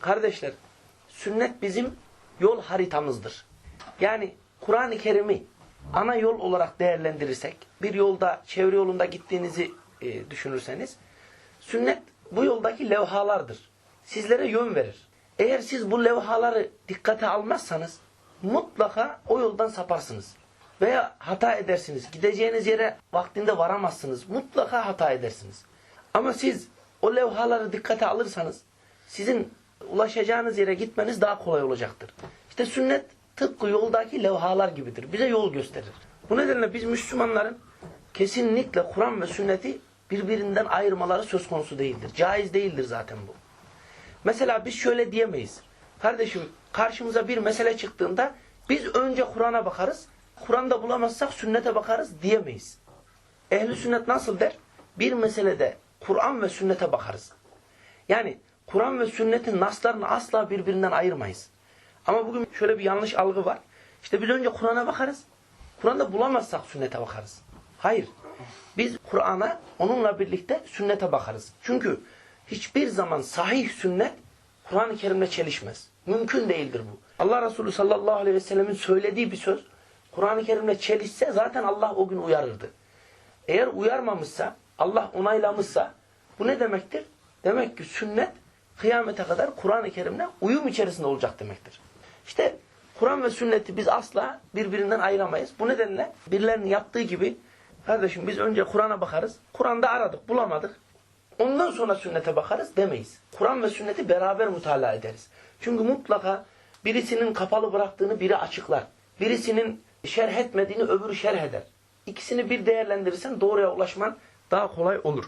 kardeşler sünnet bizim yol haritamızdır. Yani Kur'an-ı Kerim'i ana yol olarak değerlendirirsek, bir yolda, çevre yolunda gittiğinizi e, düşünürseniz, sünnet bu yoldaki levhalardır. Sizlere yön verir. Eğer siz bu levhaları dikkate almazsanız, mutlaka o yoldan saparsınız. Veya hata edersiniz. Gideceğiniz yere vaktinde varamazsınız. Mutlaka hata edersiniz. Ama siz o levhaları dikkate alırsanız, sizin ulaşacağınız yere gitmeniz daha kolay olacaktır. İşte sünnet tıpkı yoldaki levhalar gibidir. Bize yol gösterir. Bu nedenle biz Müslümanların kesinlikle Kur'an ve sünneti birbirinden ayırmaları söz konusu değildir. Caiz değildir zaten bu. Mesela biz şöyle diyemeyiz. Kardeşim karşımıza bir mesele çıktığında biz önce Kur'an'a bakarız. Kur'an'da bulamazsak sünnete bakarız diyemeyiz. Ehli sünnet nasıl der? Bir meselede Kur'an ve sünnete bakarız. Yani Kur'an ve sünnetin naslarını asla birbirinden ayırmayız. Ama bugün şöyle bir yanlış algı var. İşte biz önce Kur'an'a bakarız. Kur'an'da bulamazsak sünnete bakarız. Hayır. Biz Kur'an'a onunla birlikte sünnete bakarız. Çünkü hiçbir zaman sahih sünnet Kur'an-ı Kerim'le çelişmez. Mümkün değildir bu. Allah Resulü sallallahu aleyhi ve sellemin söylediği bir söz Kur'an-ı Kerim'le çelişse zaten Allah o gün uyarırdı. Eğer uyarmamışsa, Allah onaylamışsa bu ne demektir? Demek ki sünnet kıyamete kadar Kur'an-ı Kerim'le uyum içerisinde olacak demektir. İşte Kur'an ve sünneti biz asla birbirinden ayıramayız. Bu nedenle birilerinin yaptığı gibi kardeşim biz önce Kur'an'a bakarız. Kur'an'da aradık, bulamadık. Ondan sonra sünnete bakarız demeyiz. Kur'an ve sünneti beraber mutala ederiz. Çünkü mutlaka birisinin kapalı bıraktığını biri açıklar. Birisinin şerh etmediğini öbürü şerh eder. İkisini bir değerlendirirsen doğruya ulaşman daha kolay olur.